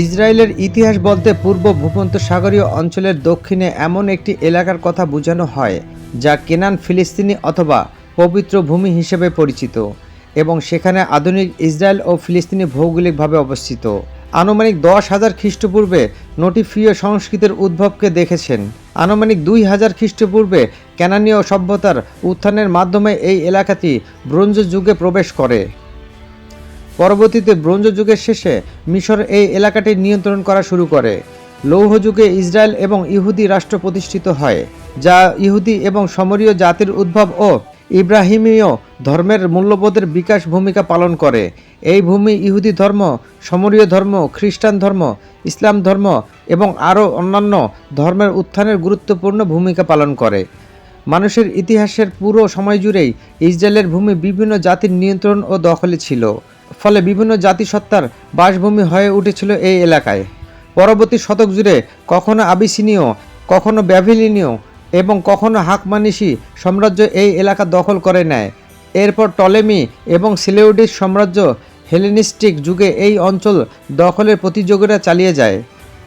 ইসরায়েলের ইতিহাস বলতে পূর্ব ভূমধ্যসাগরীয় অঞ্চলের দক্ষিণে এমন একটি এলাকার কথা বোঝানো হয়, যা কেনান ফিলিস্তিনি অথবা পবিত্র ভূমি হিসেবে পরিচিত এবং সেখানে আধুনিক ইসরায়েল ও ফিলিস্তিনি ভৌগোলিকভাবে অবস্থিত। আনুমানিক দশ হাজার খ্রিস্টপূর্বে নোটিফীয় সংস্কৃতির উদ্ভবকে দেখেছেন। আনুমানিক দুই হাজার খ্রিস্টপূর্বে ক্যানানীয় সভ্যতার উত্থানের মাধ্যমে এই এলাকাটি ব্রোঞ্জ যুগে প্রবেশ করে। পরবর্তীতে ব্রোঞ্জ যুগের শেষে মিশর এই এলাকাটি নিয়ন্ত্রণ করা শুরু করে। লৌহ যুগে ইসরায়েল এবং ইহুদি রাষ্ট্র প্রতিষ্ঠিত হয়, যা ইহুদি এবং সমরীয় জাতির উদ্ভব ও ইব্রাহিমীয় ধর্মের মূল্যবোধের বিকাশ ভূমিকা পালন করে। এই ভূমি ইহুদি ধর্ম, সমরীয় ধর্ম, খ্রিস্টান ধর্ম, ইসলাম ধর্ম এবং আরও অন্যান্য ধর্মের উত্থানের গুরুত্বপূর্ণ ভূমিকা পালন করে। মানুষের ইতিহাসের পুরো সময় জুড়েই ইসরায়েলের ভূমি বিভিন্ন জাতির নিয়ন্ত্রণ ও দখলে ছিল। ফলে বিভিন্ন জাতিসত্তার বাসভূমি হয়ে উঠেছিল এই এলাকায়। পরবর্তী শতক জুড়ে কখনো আবিসিনীয়, কখনো ব্যাভিলিনীয় এবং কখনো হাকমানিসি সাম্রাজ্য এই এলাকা দখল করে নেয়। এরপর টলেমি এবং সিলেউডিস সাম্রাজ্য হেলেনিস্টিক যুগে এই অঞ্চল দখলের প্রতিযোগিতা চালিয়ে যায়।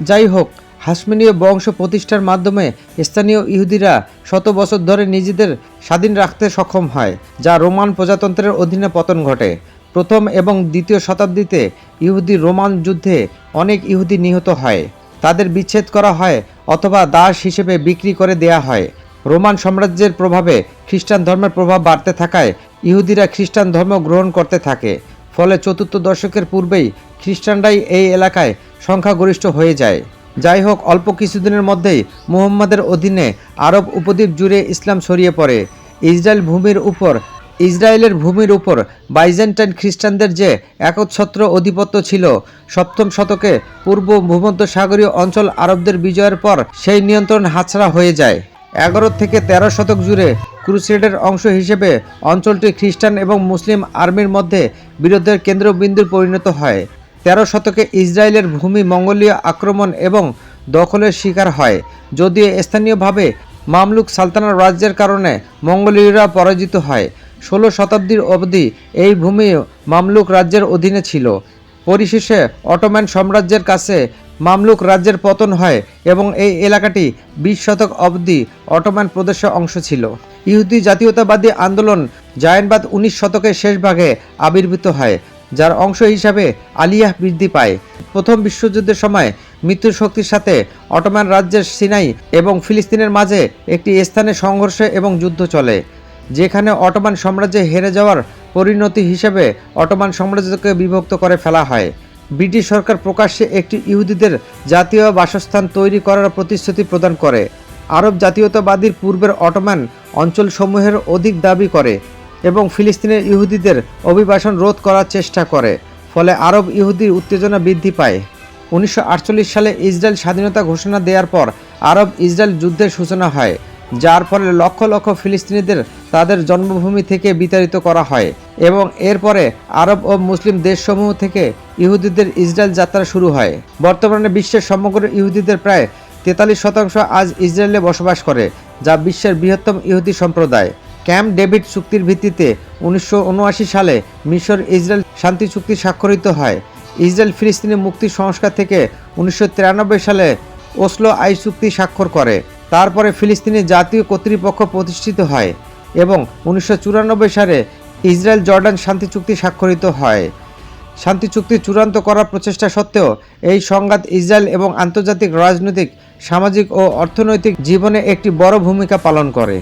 যাই হোক, হাসমিনীয় বংশ প্রতিষ্ঠার মাধ্যমে স্থানীয় ইহুদিরা শত বছর ধরে নিজেদের স্বাধীন রাখতে সক্ষম হয়, যা রোমান প্রজাতন্ত্রের অধীনে পতন ঘটে। প্রথম এবং দ্বিতীয় শতাব্দীতে ইহুদি রোমান যুদ্ধে অনেক ইহুদি নিহত হয়। তাদের বিচ্ছেদ করা হয় অথবা দাস হিসেবে বিক্রি করে দেয়া হয়। রোমান সাম্রাজ্যের প্রভাবে খ্রিস্টান ধর্মের প্রভাব বাড়তে থাকায় ইহুদিরা খ্রিস্টান ধর্ম গ্রহণ করতে থাকে। ফলে চতুর্থ দশকের পূর্বেই খ্রিস্টানরাই এই এলাকায় সংখ্যাগরিষ্ঠ হয়ে যায়। যাই হোক, অল্প কিছুদিনের মধ্যেই মুহম্মদের অধীনে আরব উপদ্বীপ জুড়ে ইসলাম ছড়িয়ে পড়ে। ইসরায়েল ভূমির উপর ইসরায়েলের ভূমির উপর বাইজেন্টাইন খ্রিস্টানদের যে একচ্ছত্র আধিপত্য ছিল, সপ্তম শতকে পূর্ব ভূমধ্যসাগরীয় অঞ্চল আরবদের বিজয়ের পর সেই নিয়ন্ত্রণ হাতছাড়া হয়ে যায়। এগারো থেকে তেরো শতক জুড়ে ক্রুসেডের অংশ হিসেবে অঞ্চলটি খ্রিস্টান এবং মুসলিম আর্মির মধ্যে বিরোধের কেন্দ্রবিন্দু পরিণত হয়। তেরো শতকে ইসরায়েলের ভূমি মঙ্গোলীয় আক্রমণ এবং দখলের শিকার হয়, যদিও স্থানীয়ভাবে মামলুক সালতানার রাজ্যের কারণে মঙ্গোলীয়রা পরাজিত হয়। ষোলো শতাব্দীর অবধি এই ভূমি মামলুক রাজ্যের অধীনে ছিল। পরিশেষে অটোম্যান সাম্রাজ্যের কাছে মামলুক রাজ্যের পতন হয় এবং এই এলাকাটি বিশ শতক অবধি অটোম্যান প্রদেশের অংশ ছিল। ইহুদি জাতীয়তাবাদী আন্দোলন জায়নবাদ উনিশ শতকের শেষ ভাগে আবির্ভূত হয়, যার অংশ হিসাবে আলিয়াহ বৃদ্ধি পায়। প্রথম বিশ্বযুদ্ধের সময় মৃত্যুর শক্তির সাথে অটোম্যান রাজ্যের সিনাই এবং ফিলিস্তিনের মাঝে একটি স্থানে সংঘর্ষ এবং যুদ্ধ চলে। যেখানে অটোমান সাম্রাজ্যে হেরে যাওয়ার পরিণতি হিসেবে অটোমান সাম্রাজ্যকে বিভক্ত করে ফেলা হয়। ব্রিটিশ সরকার প্রকাশ্যে একটি ইহুদিদের জাতীয় বাসস্থান তৈরি করার প্রতিশ্রুতি প্রদান করে। আরব জাতীয়তাবাদীর পূর্বের অটোমান অঞ্চলসমূহের অধিক দাবি করে এবং ফিলিস্তিনের ইহুদিদের অভিবাসন রোধ করার চেষ্টা করে, ফলে আরব ইহুদির উত্তেজনা বৃদ্ধি পায়। উনিশশো আটচল্লিশ সালে ইসরায়েল স্বাধীনতা ঘোষণা দেওয়ার পর আরব ইসরায়েল যুদ্ধের সূচনা হয়। যার ফলে লক্ষ লক্ষ ফিলিস্তিনিদের তাদের জন্মভূমি থেকে বিতাড়িত করা হয় এবং এরপরে আরব ও মুসলিম দেশসমূহ থেকে ইহুদিদের ইসরায়েল যাত্রা শুরু হয়। বর্তমানে বিশ্বের সমগ্র ইহুদিদের প্রায় তেতাল্লিশ শতাংশ আজ ইসরায়েলে বসবাস করে, যা বিশ্বের বৃহত্তম ইহুদি সম্প্রদায়। ক্যাম্প ডেভিড চুক্তির ভিত্তিতে উনিশশো উনআশি সালে মিশর ইসরায়েল শান্তি চুক্তি স্বাক্ষরিত হয়। ইসরায়েল ফিলিস্তিনি মুক্তি সংস্কার থেকে উনিশশো তিরানব্বই সালে ওসলো আই চুক্তি স্বাক্ষর করে। তারপরে ফিলিস্তিনি জাতীয় কর্তৃপক্ষ প্রতিষ্ঠিত হয় এবং উনিশশো চুরানব্বই সালে ইসরায়েল জর্ডান শান্তি চুক্তি স্বাক্ষরিত হয়। শান্তি চুক্তি চূড়ান্ত করার প্রচেষ্টা সত্ত্বেও এই সংঘাত ইসরায়েল এবং আন্তর্জাতিক রাজনৈতিক, সামাজিক ও অর্থনৈতিক জীবনে একটি বড় ভূমিকা পালন করে।